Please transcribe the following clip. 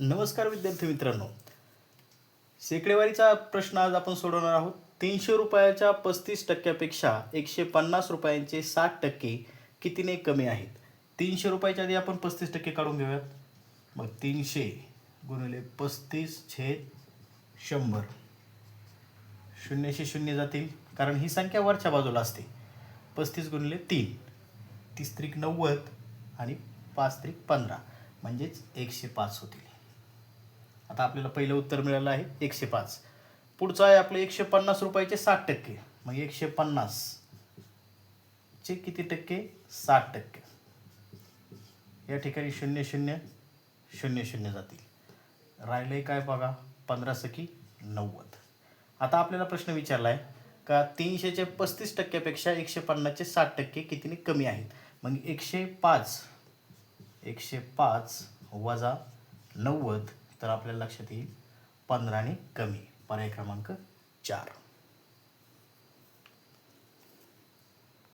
नमस्कार विद्यार्थी मित्रांनो. शेकडेवारीचा प्रश्न आज आपण सोडवणार आहोत. तीनशे रुपयाच्या पस्तीस टक्क्यापेक्षा एकशे पन्नास रुपयांचे साठ टक्के कितीने कमी आहेत? तीनशे रुपयाच्या आधी आपण पस्तीस टक्के काढून घेऊयात. मग तीनशे गुणिले पस्तीस छेद शंभर. शून्यशे शून्य जातील कारण ही संख्या वरच्या बाजूला असते. पस्तीस गुणिले तीन तीस त्रिक नव्वद आणि पाच त्रिक पंधरा. म्हणजेच एकशे पाच होतील. आता आपल्याला पहिलं उत्तर मिळालं आहे एकशे पाच. पुढचं आहे आपलं एकशे पन्नास रुपयाचे साठ टक्के. मग एकशे पन्नास चे किती टक्के? साठ टक्के. या ठिकाणी शून्य शून्य शून्य शून्य जातील. राहिले काय बघा? पंधरा सखी नव्वद. आता आपल्याला प्रश्न विचारला आहे का तीनशेचे पस्तीस टक्क्यापेक्षा एकशे पन्नासचे साठ टक्के कितीने कमी आहेत? मग एकशे पाच एकशे पाच वजा नव्वद तर आपल्याला लक्षात येईल पंधराने कमी. पर्याय क्रमांक चार.